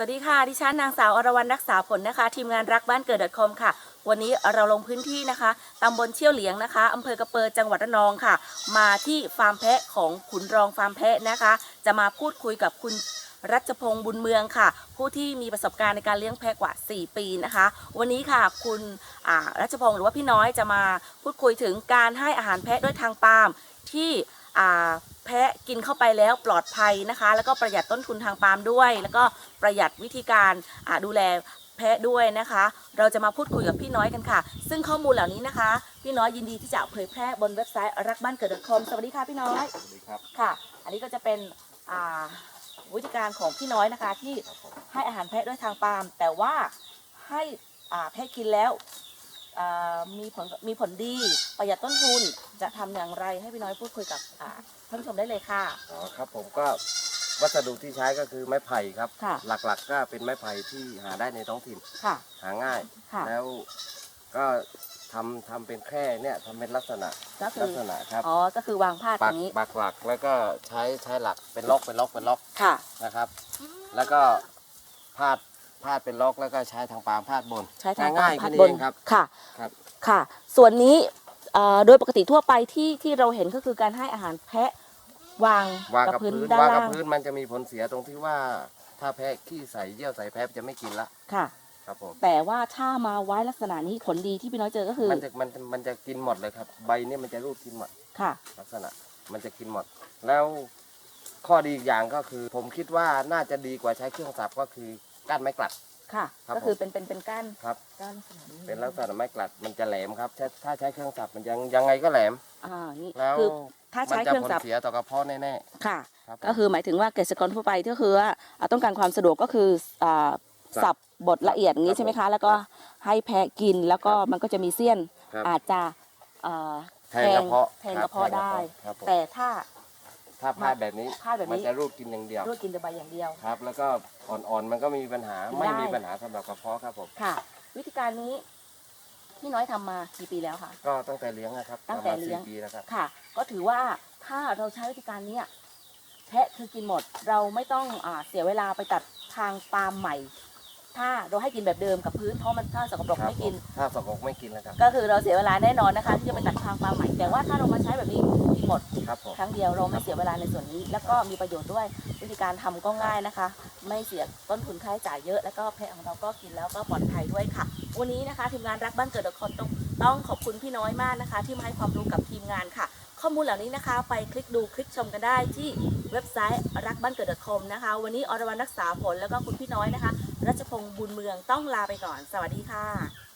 สวัสดีค่ะ ดิฉันนางสาวอรวรรณรักษาผลนะคะ ทีมงานรักบ้านเกิด .com ค่ะ วันนี้เราลงพื้นที่นะคะตำบลเชี่ยวเหลียงนะคะอำเภอกระเปอจังหวัดระนองค่ะ มาที่ฟาร์มแพะของขุนรองฟาร์มแพะนะคะ จะมาพูดคุยกับคุณรัชพงศ์บุญเมืองค่ะ ผู้ที่มีประสบการณ์ในการเลี้ยงแพะกว่า 4 ปีนะคะ วันนี้ค่ะคุณรัชพงศ์หรือว่าพี่น้อยจะมาพูดคุยถึงการให้อาหารแพะด้วยทางปาล์มที่อ่า กินเข้าไปแล้วปลอดภัยนะคะ แล้วก็ประหยัดต้นทุนทางปาล์มด้วย แล้วก็ประหยัดวิธีการอ่าดูแลแพะด้วยนะคะ เราจะมาพูดคุยกับพี่น้อยกันค่ะ ซึ่งข้อมูลเหล่านี้นะคะ พี่น้อยยินดีที่จะเผยแพร่บนเว็บไซต์รักบ้านเกิด .com สวัสดีค่ะพี่น้อยสวัสดีครับค่ะ อันนี้ก็จะเป็นอ่าวิธีการของพี่น้อยนะคะ ที่ให้อาหารแพะด้วยทางปาล์มแต่ว่าให้อ่าแพะกินแล้วอ่ามีผลมีผลดีประหยัดต้นทุน จะทำอย่างไรให้พี่น้อยพูดคุยกับอ่าท่านผู้ชมได้เลยค่ะอ๋อครับผมก็วัสดุที่ใช้ก็คือไม้ไผ่ครับค่ะหลักๆก็เป็นไม้ไผ่ที่หาได้ในท้องถิ่นค่ะหาง่ายค่ะแล้วก็ทำทำเป็นแคร่เนี่ยทำเป็นลักษณะก็คืลัอกษณะครับอ๋อก็คือวางพาดอปักย่างนี้ปักหลักแล้วก็ใช้ใช้หลักเป็นล็อกเป็นล็อกเป็นล็อกค่ะนะครับ แล้วก็พาดพาดเป็นล็อกแล้วก็ใช้ทางปาล์มพาดบน ใช้ทางง่ายๆพาแค่ดนี้บเอนงครับค่ะครับค่ะ ส่วนนี้เอ่อ โดยปกติทั่วไปที่ที่เราเห็นก็คือการให้อาหารแพะวางวางกับกับพื้นพื้นด้านวางกับล่างพื้นมันจะมีผลเสียตรงที่ว่า ถ้าแพะขี้ใส่เยี่ยวใส่แพะจะไม่กินละค่ะ ครับผมแต่ว่าถ้ามาไว้ลักษณะนี้ผลดีที่พี่น้อยเจอก็คือมันจะมันมันจะกินหมดเลยครับ ใบเนี่ยมันจะรูดกินหมดค่ะ ลักษณะ มันจะกินหมด แล้วข้อดีอีกอย่างก็คือ ผมคิดว่าน่าจะดีกว่าใช้เครื่องสับก็คือก้านไม้กลัด ค่ะ ครับก็คือเป็นเป็นเป็นก้านครับ ก้านลักษณะนี้เป็นลักษณะไม้กลัดมันจะแหลมครับถ้าถ้าใช้เครื่องสับมันยังยังไงก็แหลม อ่านี่แล้วคือถ้ามัใช้จะเครื่อผงลสับเสียต่อกระเพาะแน่ค่ะ ๆครับผม ก็คือหมายถึงว่าเกษตรกรทั่วไปก็คือว่าอ่าต้องการความสะดวกก็คืออ่าสับสับบดละเอียดอย่างนี้ครับใช่ไหมคะ แล้วก็ให้แพะกินแล้วก็ครับมันก็จะมีเสี้ยนครับ อาจจะอ่า แทงกระเพาะแทงกระเพาะคบได้ครับผมแต่ถ้า ถ้าพลาดแบบนี้พลาดแบบมันนี้จะรูดกินอย่างเดียวรูดกินแต่ใบอย่างเดียว ครับ แล้วก็อ่อนๆมันก็ไม่มีปัญหากินไม่ได้มีปัญหาสำหรับกระเพาะครับผมค่ะ วิธีการนี้พี่น้อยทำมากี่ปีแล้วคะ ก็ตั้งแต่เลี้ยงนะครับตั้งแต่ประมาณเลี้ยงสี่ปีแล้วครับ ค่ะ ก็ถือว่าถ้าเราใช้วิธีการเนี้ยแพะคือกินหมด เราไม่ต้องอ่าเสียเวลาไปตัดทางปาล์มใหม่ ถ้าเราให้กินแบบเดิมกับพื้นเพราะมันถ้าสกปรกครับไม่กินผมถ้าสกปรกไม่กินแล้วครับ ก็คือเราเสียเวลาแน่นอนนะคะที่จะไปตัดทางปาล์มใหม่แต่ว่าถ้าเรามาใช้แบบนี้กิน หมดครับผมครั้งเดียวเราไม่เสียเวลาในส่วนนี้ แล้วก็มีประโยชน์ด้วยวิธีการทำก็ง่ายนะคะ ไม่เสียต้นทุนค่าใช้จ่ายเยอะ แล้วก็แพะของเราก็กินแล้วก็ปลอดภัยด้วยค่ะ วันนี้นะคะทีมงานรักบ้านเกิดคอนต้องต้องขอบคุณพี่น้อยมากนะคะ ที่มาให้ความรู้กับทีมงานค่ะ ข้อมูลเหล่านี้นะคะ ไปคลิกดูคลิกชมกันได้ที่เว็บไซต์รักบ้านเกิด .com นะคะ วันนี้อรวรรณรักษาผลแล้วก็คุณพี่น้อยนะคะรัชพงศ์บุญเมืองต้องลาไปก่อน สวัสดีค่ะ